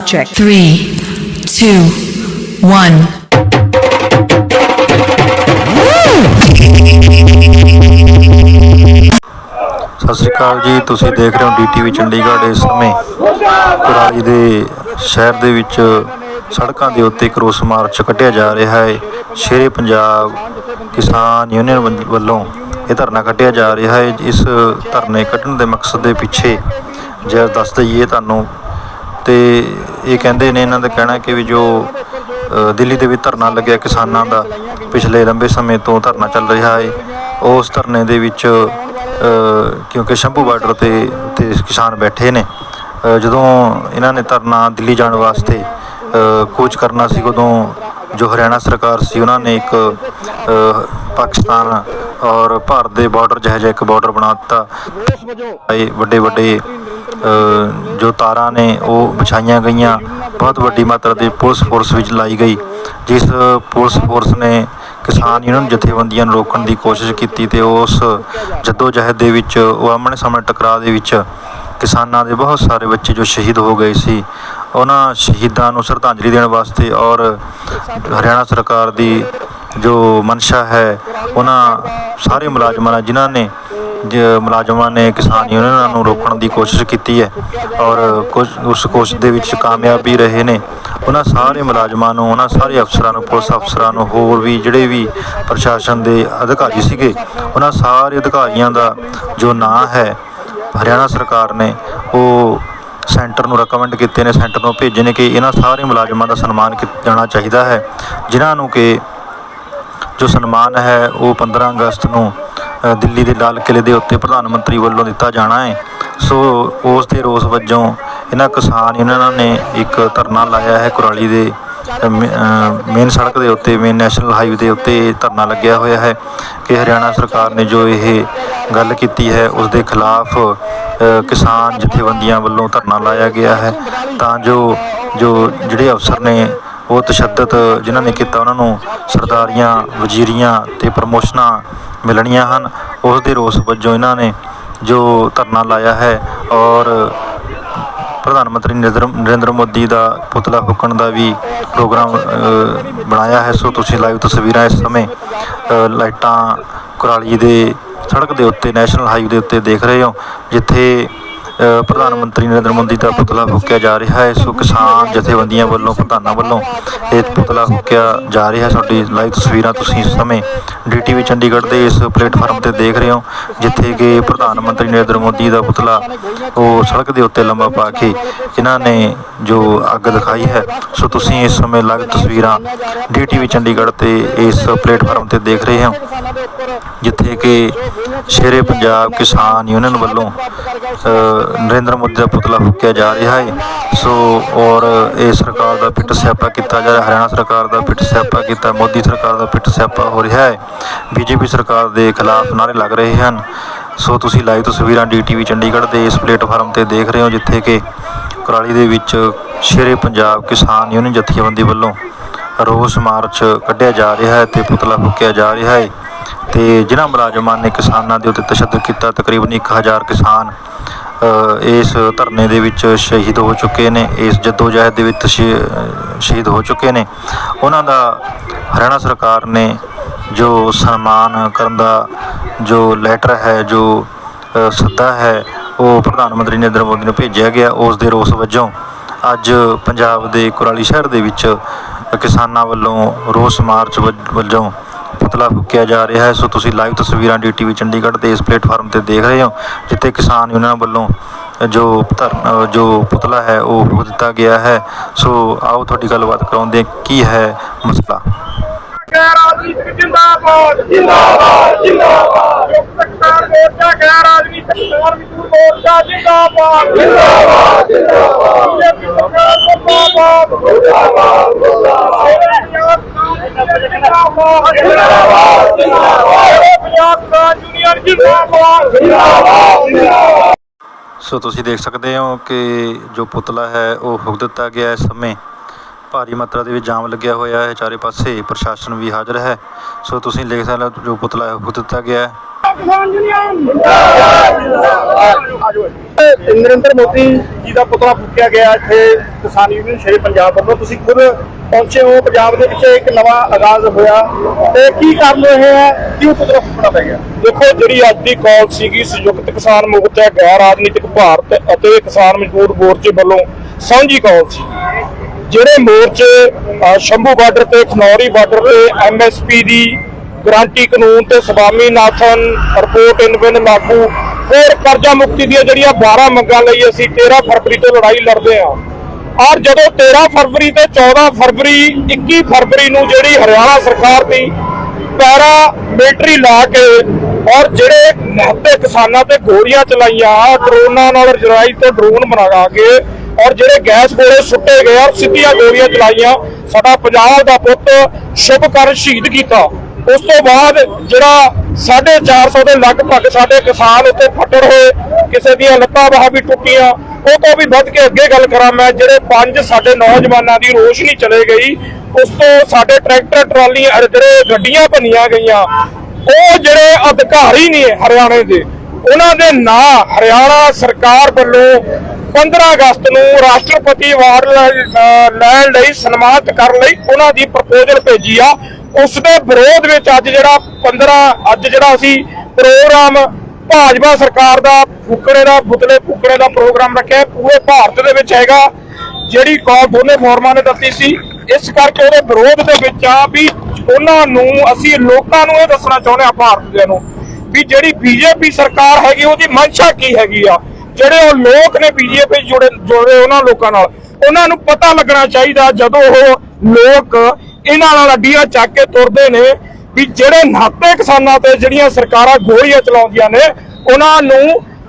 Check. Three, two, one. ਸਤਿ ਸ਼੍ਰੀ ਅਕਾਲ ਜੀ ਤੁਸੀਂ ਦੇਖ ਰਹੇ ਹੋ ਡੀਟੀਵੀ ਚੰਡੀਗੜ੍ਹ ਇਸ ਸਮੇਂ ਕੁਰਾਲੀ ਦੇ ਸ਼ਹਿਰ ਦੇ ਵਿੱਚ ਸੜਕਾਂ ਦੇ ਉੱਤੇ ਕਰੋਸ ਮਾਰਚ ਕੱਢਿਆ ਜਾ ਰਿਹਾ ਹੈ ਸ਼ੇਰੇ ਪੰਜਾਬ ਕਿਸਾਨ ਯੂਨੀਅਨ ਵੱਲ- ਵੱਲੋਂ ਇਹ ਧਰਨਾ ਕੱਢਿਆ ਜਾ ਰਿਹਾ ਹੈ ਇਸ ਧਰਨੇ ਕੱਢਣ ਦੇ ਮਕਸਦ ਦੇ ਪਿੱਛੇ ਜੇ ਦੱਸ ਦਈਏ ਤੁਹਾਨੂੰ ਤੇ ਇਹ ਕਹਿੰਦੇ ਨੇ ਇਹਨਾਂ ਦਾ ਕਹਿਣਾ ਕਿ ਵੀ ਜੋ ਦਿੱਲੀ ਦੇ ਵਿੱਚ ਧਰਨਾ ਲੱਗਿਆ ਕਿਸਾਨਾਂ ਦਾ ਪਿਛਲੇ ਲੰਬੇ ਸਮੇਂ ਤੋਂ ਧਰਨਾ ਚੱਲ ਰਿਹਾ ਹੈ ਉਸ ਧਰਨੇ ਦੇ ਵਿੱਚ ਕਿਉਂਕਿ ਸ਼ੰਭੂ ਬਾਰਡਰ ਤੇ ਤੇ ਕਿਸਾਨ ਬੈਠੇ ਨੇ। ਜਦੋਂ ਇਹਨਾਂ ਨੇ ਧਰਨਾ ਦਿੱਲੀ ਜਾਣ ਵਾਸਤੇ ਕੂਚ ਕਰਨਾ ਸੀ ਉਦੋਂ ਜੋ ਹਰਿਆਣਾ ਸਰਕਾਰ ਸੀ ਉਹਨਾਂ ਨੇ ਇੱਕ ਪਾਕਿਸਤਾਨ ਔਰ ਭਾਰਤ ਦੇ ਬਾਰਡਰ ਜਿਹੋ ਜਿਹਾ ਇੱਕ ਬਾਰਡਰ ਬਣਾ ਦਿੱਤਾ। ਇਹ ਵੱਡੇ ਵੱਡੇ ਜੋ ਤਾਰਾਂ ਨੇ, ਉਹ ਵਿਛਾਈਆਂ ਗਈਆਂ। ਬਹੁਤ ਵੱਡੀ ਮਾਤਰਾ ਦੀ ਪੁਲਿਸ ਫੋਰਸ ਵਿੱਚ ਲਾਈ ਗਈ, ਜਿਸ ਪੁਲਿਸ ਫੋਰਸ ਨੇ ਕਿਸਾਨ ਯੂਨੀਅਨ ਜਥੇਬੰਦੀਆਂ ਨੂੰ ਰੋਕਣ ਦੀ ਕੋਸ਼ਿਸ਼ ਕੀਤੀ ਤੇ ਉਸ ਜੱਦੋ ਜਹਿਦ ਦੇ ਵਿੱਚ, ਉਹ ਆਮਣੇ ਸਾਹਮਣੇ ਟਕਰਾਅ ਦੇ ਵਿੱਚ ਕਿਸਾਨਾਂ ਦੇ ਬਹੁਤ ਸਾਰੇ ਬੱਚੇ ਜੋ ਸ਼ਹੀਦ ਹੋ ਗਏ ਸੀ, ਉਹਨਾਂ ਸ਼ਹੀਦਾਂ ਨੂੰ ਸ਼ਰਧਾਂਜਲੀ ਦੇਣ ਵਾਸਤੇ ਔਰ ਹਰਿਆਣਾ ਸਰਕਾਰ ਦੀ ਜੋ ਮਨਸ਼ਾ ਹੈ, ਉਹਨਾਂ ਸਾਰੇ ਮੁਲਾਜ਼ਮਾਂ ਨਾਲ ਜਿਨ੍ਹਾਂ ਨੇ ਜ ਮੁਲਾਜ਼ਮਾਂ ਨੇ ਕਿਸਾਨ ਯੂਨੀਅਨਾਂ ਨੂੰ ਰੋਕਣ ਦੀ ਕੋਸ਼ਿਸ਼ ਕੀਤੀ ਹੈ ਔਰ ਕੁਝ ਉਸ ਕੋਸ਼ਿਸ਼ ਦੇ ਵਿੱਚ ਕਾਮਯਾਬ ਵੀ ਰਹੇ ਨੇ। ਉਹਨਾਂ ਸਾਰੇ ਮੁਲਾਜ਼ਮਾਂ ਨੂੰ ਉਹਨਾਂ ਸਾਰੇ ਅਫਸਰਾਂ ਨੂੰ ਪੁਲਿਸ ਅਫਸਰਾਂ ਨੂੰ ਹੋਰ ਵੀ ਜਿਹੜੇ ਵੀ ਪ੍ਰਸ਼ਾਸਨ ਦੇ ਅਧਿਕਾਰੀ ਸੀਗੇ ਉਹਨਾਂ ਸਾਰੇ ਅਧਿਕਾਰੀਆਂ ਦਾ ਜੋ ਨਾਂ ਹੈ ਹਰਿਆਣਾ ਸਰਕਾਰ ਨੇ ਉਹ ਸੈਂਟਰ ਨੂੰ ਰეკਮੈਂਡ ਕੀਤੇ ਨੇ ਸੈਂਟਰ ਨੂੰ ਭੇਜੇ ਨੇ ਕਿ ਇਹਨਾਂ ਸਾਰੇ ਮੁਲਾਜ਼ਮਾਂ ਦਾ ਸਨਮਾਨ ਕੀਤਾ ਜਾਣਾ ਚਾਹੀਦਾ ਹੈ ਜਿਨ੍ਹਾਂ ਨੂੰ ਕਿ ਜੋ ਸਨਮਾਨ ਹੈ ਉਹ 15 ਅਗਸਤ ਨੂੰ ਦਿੱਲੀ ਦੇ ਲਾਲ ਕਿਲੇ ਦੇ ਉੱਤੇ ਪ੍ਰਧਾਨ ਮੰਤਰੀ ਵੱਲੋਂ ਦਿੱਤਾ ਜਾਣਾ ਹੈ। ਸੋ ਉਸ ਦੇ ਰੋਸ ਵਜੋਂ ਇਹਨਾਂ ਕਿਸਾਨ ਯੂਨੀਅਨਾਂ ਨੇ ਇੱਕ ਧਰਨਾ ਲਾਇਆ ਹੈ ਕੁਰਾਲੀ ਦੇ ਮੇਨ ਸੜਕ ਦੇ ਉੱਤੇ, ਮੇਨ ਨੈਸ਼ਨਲ ਹਾਈਵੇ ਦੇ ਉੱਤੇ ਧਰਨਾ ਲੱਗਿਆ ਹੋਇਆ ਹੈ ਕਿ ਹਰਿਆਣਾ ਸਰਕਾਰ ਨੇ ਜੋ ਇਹ ਗੱਲ ਕੀਤੀ ਹੈ, ਉਸ ਦੇ ਖਿਲਾਫ ਕਿਸਾਨ ਜਥੇਬੰਦੀਆਂ ਵੱਲੋਂ ਧਰਨਾ ਲਾਇਆ ਗਿਆ ਹੈ। ਤਾਂ ਜੋ ਜੋ ਜਿਹੜੇ ਅਫਸਰ ਨੇ ਉਹ ਤਸ਼ੱਦਦ ਜਿਨ੍ਹਾਂ ਨੇ ਕੀਤਾ, ਉਹਨਾਂ ਨੂੰ ਸਰਦਾਰੀਆਂ, ਵਜ਼ੀਰੀਆਂ ਤੇ ਪ੍ਰਮੋਸ਼ਨਾਂ ਮਿਲਣੀਆਂ ਹਨ। ਉਸ ਦੇ ਰੋਸ ਵਜੋਂ ਇਹਨਾਂ ਨੇ ਜੋ ਧਰਨਾ ਲਾਇਆ ਹੈ ਔਰ ਪ੍ਰਧਾਨ ਮੰਤਰੀ ਨਰਿੰਦਰ ਨਰਿੰਦਰ ਮੋਦੀ ਦਾ ਪੁਤਲਾ ਫੂਕਣ ਦਾ ਵੀ ਪ੍ਰੋਗਰਾਮ ਬਣਾਇਆ ਹੈ। ਸੋ ਤੁਸੀਂ ਲਾਈਵ ਤਸਵੀਰਾਂ ਇਸ ਸਮੇਂ ਲਾਈਟਾਂ ਕੁਰਾਲੀ ਦੇ ਸੜਕ ਦੇ ਉੱਤੇ, ਨੈਸ਼ਨਲ ਹਾਈਵੇ ਦੇ ਉੱਤੇ ਦੇਖ ਰਹੇ ਹੋ, ਜਿੱਥੇ ਪ੍ਰਧਾਨ ਮੰਤਰੀ ਨਰਿੰਦਰ ਮੋਦੀ ਦਾ ਪੁਤਲਾ ਫੂਕਿਆ ਜਾ ਰਿਹਾ ਹੈ। ਸੋ ਕਿਸਾਨ ਜਥੇਬੰਦੀਆਂ ਵੱਲੋਂ, ਪ੍ਰਧਾਨਾਂ ਵੱਲੋਂ ਇਹ ਪੁਤਲਾ ਫੂਕਿਆ ਜਾ ਰਿਹਾ ਹੈ। ਤੁਹਾਡੀ ਲਾਈਵ ਤਸਵੀਰਾਂ ਤੁਸੀਂ ਇਸ ਸਮੇਂ ਡੀਟੀਵੀ ਚੰਡੀਗੜ੍ਹ ਦੇ ਇਸ ਪਲੇਟਫਾਰਮ ਤੇ ਦੇਖ ਰਹੇ ਹੋ, ਜਿੱਥੇ ਕਿ ਪ੍ਰਧਾਨ ਮੰਤਰੀ ਨਰਿੰਦਰ ਮੋਦੀ ਦਾ ਪੁਤਲਾ ਉਹ ਸੜਕ ਦੇ ਉੱਤੇ ਲੰਬਾ ਪਾ ਕੇ ਇਹਨਾਂ ਨੇ ਜੋ ਅੱਗ ਦਿਖਾਈ ਹੈ, ਸੋ ਤੁਸੀਂ ਇਸ ਸਮੇਂ ਲਾਈਵ ਤਸਵੀਰਾਂ ਡੀਟੀਵੀ ਚੰਡੀਗੜ੍ਹ ਤੇ ਇਸ ਪਲੇਟਫਾਰਮ ਤੇ ਦੇਖ ਰਹੇ ਹੋ, ਜਿੱਥੇ ਕਿ ਸ਼ੇਰੇ ਪੰਜਾਬ ਕਿਸਾਨ ਯੂਨੀਅਨ ਵੱਲੋਂ ਨਰਿੰਦਰ ਮੋਦੀ ਦਾ ਪੁਤਲਾ ਫੂਕਿਆ ਜਾ ਰਿਹਾ ਹੈ। ਸੋ, ਔਰ ਇਹ ਸਰਕਾਰ ਦਾ ਪਿੱਟ ਸਿਆਪਾ ਕੀਤਾ ਜਾ ਰਿਹਾ, ਹਰਿਆਣਾ ਸਰਕਾਰ ਦਾ ਪਿੱਟ ਸਿਆਪਾ ਕੀਤਾ, ਮੋਦੀ ਸਰਕਾਰ ਦਾ ਪਿੱਟ ਸਿਆਪਾ ਹੋ ਰਿਹਾ ਹੈ। ਬੀਜੇਪੀ ਸਰਕਾਰ ਦੇ ਖਿਲਾਫ ਨਾਰੇ ਲੱਗ ਰਹੇ ਹਨ। ਸੋ, ਤੁਸੀਂ ਲਾਈਵ ਤਸਵੀਰਾਂ ਡੀਟੀਵੀ ਚੰਡੀਗੜ੍ਹ ਦੇ ਇਸ ਪਲੇਟਫਾਰਮ ਤੇ ਦੇਖ ਰਹੇ ਹੋ, ਜਿੱਥੇ ਕਿ ਕੁਰਾਲੀ ਦੇ ਵਿੱਚ ਸ਼ੇਰੇ ਪੰਜਾਬ ਕਿਸਾਨ ਯੂਨੀਅਨ ਜਥੇਬੰਦੀ ਵੱਲੋਂ ਰੋਸ ਮਾਰਚ ਕੱਢਿਆ ਜਾ ਰਿਹਾ ਹੈ ਤੇ ਪੁਤਲਾ ਫੂਕਿਆ ਜਾ ਰਿਹਾ ਹੈ। ਤੇ ਜਿਨ੍ਹਾਂ ਮੁਲਾਜ਼ਮਾਂ ਨੇ ਕਿਸਾਨਾਂ ਦੇ ਉੱਤੇ ਤਸ਼ੱਦਦ ਕੀਤਾ, ਤਕਰੀਬਨ 1000 ਕਿਸਾਨ ਇਸ ਧਰਨੇ ਦੇ ਵਿੱਚ ਸ਼ਹੀਦ ਹੋ ਚੁੱਕੇ ਨੇ, ਇਸ ਜਦੋਜਹਿਦ ਦੇ ਵਿੱਚ ਸ਼ਹੀ- ਸ਼ਹੀਦ ਹੋ ਚੁੱਕੇ ਨੇ। ਉਹਨਾਂ ਦਾ ਹਰਿਆਣਾ ਸਰਕਾਰ ਨੇ ਜੋ ਸਨਮਾਨ ਕਰਨ ਦਾ ਜੋ ਲੈਟਰ ਹੈ, ਜੋ ਸੱਦਾ ਹੈ, ਉਹ ਪ੍ਰਧਾਨ ਮੰਤਰੀ ਨਰਿੰਦਰ ਮੋਦੀ ਨੂੰ ਭੇਜਿਆ ਗਿਆ। ਉਸ ਦੇ ਰੋਸ ਵਜੋਂ ਅੱਜ ਪੰਜਾਬ ਦੇ ਕੁਰਾਲੀ ਸ਼ਹਿਰ ਦੇ ਵਿੱਚ ਕਿਸਾਨਾਂ ਵੱਲੋਂ ਰੋਸ ਮਾਰਚ ਵਜ- ਵਜੋਂ ਪੁਤਲਾ ਫੂਕਿਆ ਜਾ ਰਿਹਾ ਹੈ। ਸੋ ਤੁਸੀਂ ਲਾਈਵ ਤਸਵੀਰਾਂ ਡੀਟੀਵੀ ਚੰਡੀਗੜ੍ਹ ਦੇ ਇਸ ਪਲੇਟਫਾਰਮ ਤੇ ਦੇਖ ਰਹੇ ਹੋ, ਜਿੱਥੇ ਕਿਸਾਨ ਯੂਨੀਅਨ ਵੱਲੋਂ ਜੋ ਧਰਨਾ ਜੋ ਪੁਤਲਾ ਹੈ, ਉਹ ਫੂਕ ਦਿੱਤਾ ਗਿਆ ਹੈ। ਸੋ ਆਓ ਤੁਹਾਡੀ ਗੱਲਬਾਤ ਕਰਾਉਂਦੇ ਕੀ ਹੈ ਮਸਲਾ? ਗੈਰ ਰਾਜਨੀਤਿਕ ਜਿੰਦਾਬਾਦ ਜਿੰਦਾਬਾਦ। ਜਿੰਦਾਬਾਦ ਸਰਕਾਰ ਮੋਰਚਾ, ਗੈਰ ਰਾਜਨੀਤਿਕ ਸਰਕਾਰ ਮਜ਼ਦੂਰ ਮੋਰਚਾ ਜਿੰਦਾਬਾਦ ਜਿੰਦਾਬਾਦ। ਮੁਰਦਾਬਾਦ ਜਿੰਦਾਬਾਦ ਜਿੰਦਾਬਾਦ। ਪੰਜਾਬ ਕਿਸਾਨ ਯੂਨੀਅਨ ਜਿੰਦਾਬਾਦ ਜਿੰਦਾਬਾਦ ਜਿੰਦਾਬਾਦ। ਸੋ ਤੁਸੀਂ ਦੇਖ ਸਕਦੇ ਹੋ ਕਿ ਜੋ ਪੁਤਲਾ ਹੈ, ਉਹ ਹੁਕ ਦਿੱਤਾ ਗਿਆ ਇਸ ਸਮੇਂ। ਭਾਰੀ ਮਾਤਰਾ ਦੇ ਵਿੱਚ ਜਾਮ ਲੱਗਿਆ ਹੋਇਆ ਹੈ। ਚਾਰੇ ਪਾਸੇ ਪ੍ਰਸ਼ਾਸਨ ਵੀ ਹਾਜ਼ਰ ਹੈ। ਸੋ ਤੁਸੀਂ ਦੇਖ ਸਕਦੇ ਹੋ ਜੋ ਪੁਤਲਾ ਹੈ ਉਹ ਫੂਕ ਦਿੱਤਾ ਗਿਆ ਹੈ। ਨਰਿੰਦਰ ਮੋਦੀ ਜੀ ਦਾ ਪੁਤਲਾ ਫੂਕਿਆ ਗਿਆ ਇੱਥੇ ਕਿਸਾਨ ਯੂਨੀਅਨ ਸ਼ੇਰੇ ਪੰਜਾਬ ਵੱਲੋਂ। ਤੁਸੀਂ ਖੁਦ ਪਹੁੰਚੇ ਹੋ। ਪੰਜਾਬ ਦੇ ਵਿੱਚ ਇੱਕ ਨਵਾਂ ਆਗਾਜ਼ ਹੋਇਆ। ਤੇ ਕੀ ਕਾਰਨ ਰਹੇ ਹੈ? ਕਿਉਂ ਪੁਤਲਾ ਫੂਕਣਾ ਪੈ ਗਿਆ? ਦੇਖੋ ਜਿਹੜੀ ਅੱਜ ਦੀ ਕਾਲ ਸੀਗੀ ਸੰਯੁਕਤ ਕਿਸਾਨ ਮੋਰਚਾ ਗੈਰ ਰਾਜਨੀਤਿਕ ਭਾਰਤ ਅਤੇ ਕਿਸਾਨ ਮਜ਼ਦੂਰ ਮੋਰਚੇ ਵੱਲੋਂ ਸਾਂਝੀ ਕਾਲ ਸੀ। ਜਿਹੜੇ ਮੋਰਚੇ ਸ਼ੰਭੂ ਬਾਰਡਰ ਤੇ, ਖਨੌਰੀ ਬਾਰਡਰ ਤੇ ਐਮਐਸਪੀ ਦੀ ਗਾਰੰਟੀ ਕਾਨੂੰਨ ਤੇ ਸਵਾਮੀਨਾਥਨ ਰਿਪੋਰਟ ਇਨ ਬਿਨ ਲਾਗੂ, ਹੋਰ ਕਰਜ਼ਾ ਮੁਕਤੀ ਦੀਆਂ ਜਿਹੜੀਆਂ 12 ਮੰਗਾਂ ਲਈ ਅਸੀਂ 13 ਫਰਵਰੀ ਤੋਂ ਲੜਾਈ ਲੜਦੇ ਹਾਂ। ਔਰ ਜਦੋਂ 13 ਫਰਵਰੀ ਤੇ 14 ਫਰਵਰੀ 21 ਫਰਵਰੀ ਨੂੰ ਜਿਹੜੀ ਹਰਿਆਣਾ ਸਰਕਾਰ ਦੀ ਪੈਰਾ ਮਿਲਟਰੀ ਲਾ ਕੇ ਔਰ ਜਿਹੜੇ ਨਿਹੱਤੇ ਕਿਸਾਨਾਂ ਤੇ ਗੋਲੀਆਂ ਚਲਾਈਆਂ ਡਰੋਨਾਂ ਨਾਲ ਰਜਾਈ ਤੇ ਡਰੋਨ ਬਣਾ ਕੇ ਔਰ ਜਿਹੜੇ ਗੈਸ ਗੋਲੇ ਸੁੱਟੇ ਗਏ ਔਰ ਸਿੱਧੀਆਂ ਗੋਲੀਆਂ ਚਲਾਈਆਂ, ਸਾਡਾ ਪੰਜਾਬ ਦਾ ਪੁੱਤ ਸ਼ੁਭਕਰਨ ਸ਼ਹੀਦ ਕੀਤਾ। ਉਸ ਤੋਂ ਬਾਅਦ ਜਿਹੜਾ 450 ਦੇ ਲਗਭਗ ਸਾਡੇ ਕਿਸਾਨ ਉੱਤੇ ਫੱਟੜ ਹੋਏ, ਕਿਸੇ ਦੀਆਂ ਲੱਤਾਂ ਬਾਹਾਂ ਵੀ ਟੁੱਟੀਆਂ, ਉਹ ਤੋਂ ਵੀ ਵੱਧ ਕੇ ਅੱਗੇ ਗੱਲ ਕਰਾਂ ਮੈਂ, ਜਿਹੜੇ ਪੰਜ ਸਾਡੇ ਨੌਜਵਾਨਾਂ ਦੀ ਰੋਸ਼ਨੀ ਚਲੇ ਗਈ, ਉਸ ਤੋਂ ਸਾਡੇ ਟਰੈਕਟਰ, ਟਰਾਲੀਆਂ ਜਿਹੜੇ ਗੱਡੀਆਂ ਭੰਨੀਆਂ ਗਈਆਂ, ਉਹ ਜਿਹੜੇ ਅਧਿਕਾਰੀ ਨੇ ਹਰਿਆਣੇ ਦੇ, ਉਹਨਾਂ ਦੇ ਨਾਂ ਹਰਿਆਣਾ ਸਰਕਾਰ ਵੱਲੋਂ 15 ਅਗਸਤ ਨੂੰ ਰਾਸ਼ਟਰਪਤੀ ਅਵਾਰਡ ਲੈਣ ਲਈ ਸਨਮਾਨਿਤ ਕਰਨ ਲਈ ਉਹਨਾਂ ਦੀ ਪ੍ਰਪੋਜ਼ਲ ਭੇਜੀ ਆ। ਉਸ ਦੇ ਵਿਰੋਧ ਵਿੱਚ ਅੱਜ ਜਿਹੜਾ 15 ਅੱਜ ਜਿਹੜਾ ਅਸੀਂ ਪ੍ਰੋਗਰਾਮ ਭਾਜਪਾ ਸਰਕਾਰ ਦਾ ਫੁੱਕੜੇ ਦਾ, ਪੁਤਲੇ ਫੁੱਕੜੇ ਦਾ ਪ੍ਰੋਗਰਾਮ ਰੱਖਿਆ ਪੂਰੇ ਭਾਰਤ ਦੇ ਵਿੱਚ ਹੈਗਾ, ਜਿਹੜੀ ਕਾਲ ਦੋਨੇ ਫੋਰਮਾਂ ਨੇ ਦਿੱਤੀ ਸੀ। ਇਸ ਕਰਕੇ ਉਹਦੇ ਵਿਰੋਧ ਦੇ ਵਿੱਚ ਆ ਵੀ ਉਹਨਾਂ ਨੂੰ, ਅਸੀਂ ਲੋਕਾਂ ਨੂੰ ਇਹ ਦੱਸਣਾ ਚਾਹੁੰਦੇ ਆ ਭਾਰਤ ਦੇ ਨੂੰ, ਵੀ ਜਿਹੜੀ ਬੀਜੇਪੀ ਸਰਕਾਰ ਹੈਗੀ, ਉਹਦੀ ਮਨਸ਼ਾ ਕੀ ਹੈਗੀ ਆ? ਜਿਹੜੇ ਉਹ ਲੋਕ ਨੇ ਬੀਜੇਪੀ ਜੁੜੇ ਜੁੜੇ ਉਹਨਾਂ ਲੋਕਾਂ ਨਾਲ ਉਹਨਾਂ ਨੂੰ ਪਤਾ ਲੱਗਣਾ ਚਾਹੀਦਾ ਜਦੋਂ ਉਹ ਲੋਕ ਇਹਨਾਂ ਨਾਲ ਅੱਡੀਆਂ ਚੱਕ ਕੇ ਤੁਰਦੇ ਨੇ ਵੀ ਜਿਹੜੇ ਨਾਤੇ ਕਿਸਾਨਾਂ ਤੇ ਜਿਹੜੀਆਂ ਸਰਕਾਰਾਂ ਗੋਲੀਆਂ ਚਲਾਉਂਦੀਆਂ ਨੇ ਉਹਨਾਂ ਨੂੰ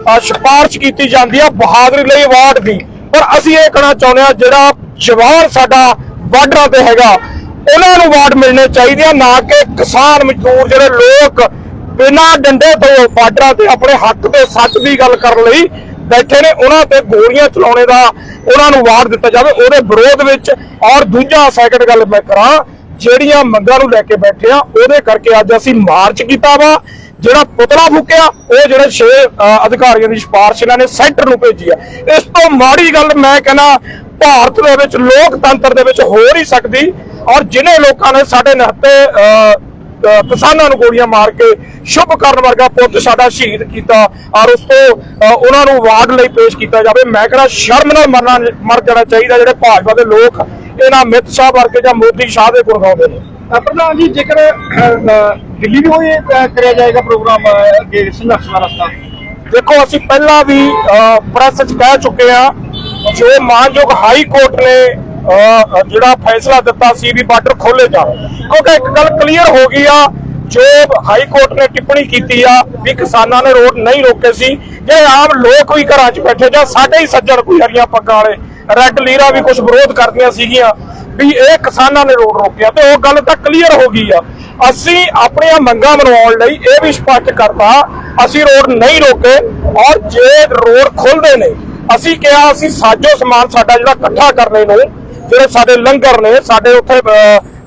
ਅਹ, ਸਿਫਾਰਿਸ਼ ਕੀਤੀ ਜਾਂਦੀ ਆ ਬਹਾਦਰੀ ਲਈ ਅਵਾਰਡ ਦੀ। ਪਰ ਅਸੀਂ ਇਹ ਕਹਿਣਾ ਚਾਹੁੰਦੇ ਆ ਜਿਹੜਾ ਜਵਾਰ ਸਾਡਾ ਬਾਰਡਰਾਂ ਤੇ ਹੈਗਾ ਉਹਨਾਂ ਨੂੰ ਵਾਰਡ ਮਿਲਣੇ ਚਾਹੀਦੇ ਆ ਨਾ ਕਿ ਕਿਸਾਨ ਮਜ਼ਦੂਰ ਜਿਹੜੇ ਲੋਕ ਬਿਨਾਂ ਡੰਡੇ ਤੋਂ ਬਾਰਡਰਾਂ ਤੇ ਆਪਣੇ ਹੱਕ ਤੇ ਸੱਚ ਦੀ ਗੱਲ ਕਰਨ ਲਈ ਬੈਠੇ ਨੇ ਉਹਨਾਂ ਤੇ ਗੋਲੀਆਂ ਚਲਾਉਣੇ ਦਾ ਉਹਨਾਂ ਨੂੰ ਵਾਰ ਦਿੱਤਾ ਜਾਵੇ ਉਹਦੇ ਵਿਰੋਧ ਵਿੱਚ ਔਰ ਦੂਜਾ ਸੈਕੰਡ ਗੱਲ ਮੈਂ ਕਰਾਂ ਜਿਹੜੀਆਂ ਮੰਗਾਂ ਨੂੰ ਲੈ ਕੇ ਬੈਠੇ ਆ ਉਹਦੇ ਕਰਕੇ ਅੱਜ ਅਸੀਂ ਮਾਰਚ ਕੀਤਾ ਵਾ ਜਿਹੜਾ ਪੁਤਲਾ ਫੂਕਿਆ ਉਹ ਜਿਹੜੇ ਛੇ ਅ, ਅਧਿਕਾਰੀਆਂ ਦੀ ਸਿਫਾਰਿਸ਼ ਇਹਨਾਂ ਨੇ ਸੈਂਟਰ ਨੂੰ ਭੇਜੀ ਆ। ਇਸ ਤੋਂ ਮਾੜੀ ਗੱਲ ਮੈਂ ਕਹਿੰਦਾ ਭਾਰਤ ਦੇ ਵਿੱਚ ਲੋਕਤੰਤਰ ਦੇ ਵਿੱਚ ਹੋ ਨਹੀਂ ਸਕਦੀ ਔਰ ਜਿਨੇ ਲੋਕਾਂ ਨੇ ਸਾਡੇ ਨਿਹੱਤੇ ਅ, ਕਿਸਾਨਾਂ ਨੂੰ ਗੋਲੀਆਂ ਮਾਰ ਕੇ ਸ਼ੁਭ ਕਰਨ ਵਰਗਾ ਪੁੱਤ ਸਾਡਾ ਸ਼ਹੀਦ ਕੀਤਾ ਔਰ ਉਸ ਤੋਂ ਉਹਨਾਂ ਨੂੰ ਅਵਾਰਡ ਲਈ ਪੇਸ਼ ਕੀਤਾ ਜਾਵੇ। ਮੈਂ ਕਹਿੰਦਾ ਸ਼ਰਮ ਨਾਲ ਮਰਨਾ ਮਰ ਜਾਣਾ ਚਾਹੀਦਾ ਜਿਹੜੇ ਭਾਜਪਾ ਦੇ ਲੋਕ ਇਹਨਾਂ ਅਮਿਤ ਸ਼ਾਹ ਵਰਗੇ ਜਾਂ ਮੋਦੀ ਸ਼ਾਹ ਦੇ ਗੁਣ ਗਾਉਂਦੇ ਨੇ। ਪ੍ਰਧਾਨ ਜੀ ਜੇਕਰ ਦਿੱਲੀ ਵੀ ਹੋਏ ਕਰਿਆ ਜਾਏਗਾ ਪ੍ਰੋਗਰਾਮ ਅੱਗੇ ਸੰਘਰਸ਼ ਦਾ ਰਸਤਾ? ਦੇਖੋ ਅਸੀਂ ਪਹਿਲਾਂ ਵੀ ਪ੍ਰੈਸ 'ਚ ਕਹਿ ਚੁੱਕੇ ਆ ਜੋ ਮਾਨਯੋਗ ਹਾਈ ਕੋਰਟ ਨੇ ਜਿਹੜਾ ਫੈਸਲਾ ਦਿੱਤਾ ਸੀ ਵੀ ਬਾਰਡਰ ਖੋਲੇ ਜਾ ਕਿਉਂਕਿ ਇੱਕ ਗੱਲ ਕਲੀਅਰ ਹੋ ਗਈ ਆ, ਜੋ ਹਾਈ ਕੋਰਟ ਨੇ ਟਿੱਪਣੀ ਕੀਤੀ ਆ ਵੀ ਕਿਸਾਨਾਂ ਨੇ ਰੋਡ ਨਹੀਂ ਰੋਕੇ ਸੀ, ਜੇ ਆਮ ਲੋਕ ਵੀ ਘਰਾਂ 'ਚ ਬੈਠੇ ਜਾਂ ਸਾਡੇ ਹੀ ਸੱਜਣ ਕੋਈ ਹਰੀਆਂ ਪੱਗਾਂ ਵਾਲੇ, ਰੈੱਡ ਲੀਰਾ ਵੀ ਕੁਝ ਵਿਰੋਧ ਕਰਦੀਆਂ ਸੀਗੀਆਂ ਵੀ ਇਹ ਕਿਸਾਨਾਂ ਨੇ ਰੋਡ ਰੋਕਿਆ ਤੇ ਉਹ ਗੱਲ ਤਾਂ ਕਲੀਅਰ ਹੋ ਗਈ ਆ। ਅਸੀਂ ਆਪਣੀਆਂ ਮੰਗਾਂ ਮਨਵਾਉਣ ਲਈ ਇਹ ਵੀ ਸਪਸ਼ਟ ਕਰਤਾ, ਅਸੀਂ ਰੋਡ ਨਹੀਂ ਰੋਕੇ ਔਰ ਜੇ ਰੋਡ ਖੁੱਲਦੇ ਨੇ, ਅਸੀਂ ਕਿਹਾ ਅਸੀਂ ਸਾਜੋ ਸਮਾਨ ਸਾਡਾ ਜਿਹੜਾ ਇਕੱਠਾ ਕਰਨੇ ਨੂੰ ਜਿਹੜੇ ਸਾਡੇ ਲੰਗਰ ਨੇ ਸਾਡੇ ਉੱਥੇ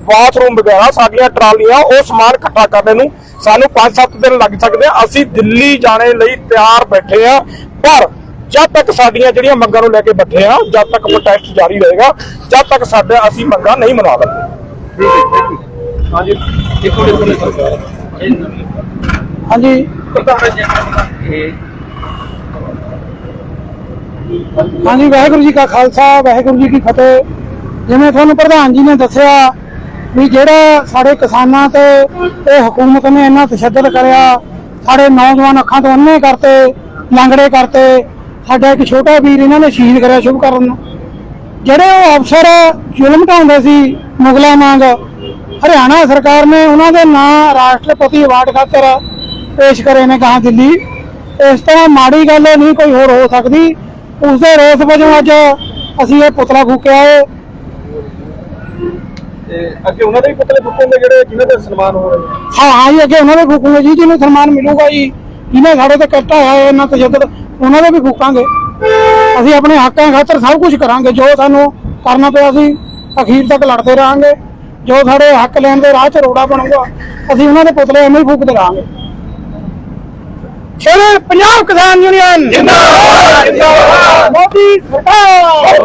ਬਾਥਰੂਮ ਵਗੈਰਾ ਸਾਡੀਆਂ ਟਰਾਲੀਆਂ ਉਹ ਸਮਾਨ ਇਕੱਠਾ ਕਰਨੇ ਨੂੰ ਸਾਨੂੰ 5-7 ਦਿਨ ਲੱਗ ਸਕਦੇ ਆ। ਅਸੀਂ ਦਿੱਲੀ ਜਾਣੇ ਲਈ ਤਿਆਰ ਬੈਠੇ ਆ ਪਰ ਜਦ ਤੱਕ ਸਾਡੀਆਂ ਜਿਹੜੀਆਂ ਮੰਗਾਂ ਨੂੰ ਲੈ ਕੇ ਬੈਠੇ ਆ ਜਦ ਤੱਕ ਪ੍ਰੋਟੈਸਟ ਜਾਰੀ ਰਹੇਗਾ ਜਦ ਤੱਕ ਸਾਡੇ ਅਸੀਂ ਮੰਗਾਂ ਨਹੀਂ ਮਨਾ ਲਵਾਂਗੇ ਹਾਂਜੀ। ਦੇਖੋ ਦੇਖੋ। ਹਾਂਜੀ। ਹਾਂਜੀ ਵਾਹਿਗੁਰੂ ਜੀ ਕਾ ਖਾਲਸਾ ਵਾਹਿਗੁਰੂ ਜੀ ਕੀ ਫਤਿਹ। ਜਿਵੇਂ ਤੁਹਾਨੂੰ ਪ੍ਰਧਾਨ ਜੀ ਨੇ ਦੱਸਿਆ ਵੀ ਜਿਹੜਾ ਸਾਡੇ ਕਿਸਾਨਾਂ ਤੇ ਇਹ ਹਕੂਮਤ ਨੇ ਇੰਨਾ ਤਸ਼ੱਦਦ ਕਰਿਆ, ਸਾਡੇ ਨੌਜਵਾਨ ਅੱਖਾਂ ਤੋਂ ਅੰਨੇ ਕਰਤੇ, ਲੰਗੜੇ ਕਰਤੇ, ਸਾਡਾ ਇੱਕ ਛੋਟਾ ਵੀਰ ਇਹਨਾਂ ਨੇ ਸ਼ਹੀਦ ਕਰਿਆ ਸ਼ੁਭ ਕਰਨ। ਜਿਹੜੇ ਉਹ ਅਫਸਰ ਜ਼ੁਲਮ ਢਾਉਂਦੇ ਸੀ, ਮੁਗਲਾਂ ਵਾਂਗ, ਹਰਿਆਣਾ ਸਰਕਾਰ ਨੇ ਉਹਨਾਂ ਦੇ ਨਾਂ ਰਾਸ਼ਟਰਪਤੀ ਅਵਾਰਡ ਖਾਤਰ ਪੇਸ਼ ਕਰੇ ਨੇ ਕਹਾ ਦਿੱਲੀ। ਇਸ ਤਰ੍ਹਾਂ ਮਾੜੀ ਗੱਲ ਨਹੀਂ ਕੋਈ ਹੋਰ ਹੋ ਸਕਦੀ। ਉਸ ਦੇ ਰੋਸ ਵਜੋਂ ਅੱਜ ਅਸੀਂ ਇਹ ਪੁਤਲਾ ਫੂਕਿਆ ਹੈ ਤੇ ਅੱਗੇ ਉਹਨਾਂ ਦੇ ਵੀ ਪੁਤਲੇ ਫੁੱਕਣਗੇ ਜਿਹੜੇ ਜਿਨ੍ਹਾਂ ਦੇ ਸਨਮਾਨ ਹੋ ਰਹੇ ਨੇ ਹਾਂ ਹਾਂ ਜੀ, ਅੱਗੇ ਉਹਨਾਂ ਦੇ ਫੂਕੂਗੇ ਜੀ, ਜਿਹਨੂੰ ਸਨਮਾਨ ਮਿਲੂਗਾ ਜੀ, ਜਿਹਨੇ ਸਾਡੇ ਤੇ ਕੱਟਾ ਹੈ, ਇਹਨਾਂ ਤਸ਼ੱਦਦ ਉਹਨਾਂ ਦੇ ਵੀ ਫੂਕਾਂਗੇ। ਅਸੀਂ ਆਪਣੇ ਹੱਕਾਂ ਖਾਤਰ ਸਭ ਕੁਝ ਕਰਾਂਗੇ, ਜੋ ਸਾਨੂੰ ਕਰਨਾ ਪਿਆ ਅਸੀਂ ਅਖੀਰ ਤੱਕ ਲੜਦੇ ਰਹਾਂਗੇ। ਜੋ ਸਾਡੇ ਹੱਕ ਲੈਣ ਦੇ ਰਾਹ 'ਚ ਰੋੜਾ ਬਣੂਗਾ, ਅਸੀਂ ਉਹਨਾਂ ਦੇ ਪੁਤਲੇ ਐਵੇਂ ਹੀ ਫੂਕਦੇ ਰਹਾਂਗੇ। ਸ਼ੇਰੇ ਪੰਜਾਬ ਕਿਸਾਨ ਯੂਨੀਅਨ ਜਿੰਦਾਬਾਦ ਜਿੰਦਾਬਾਦ। ਮੋਦੀ ਸਰਕਾਰ।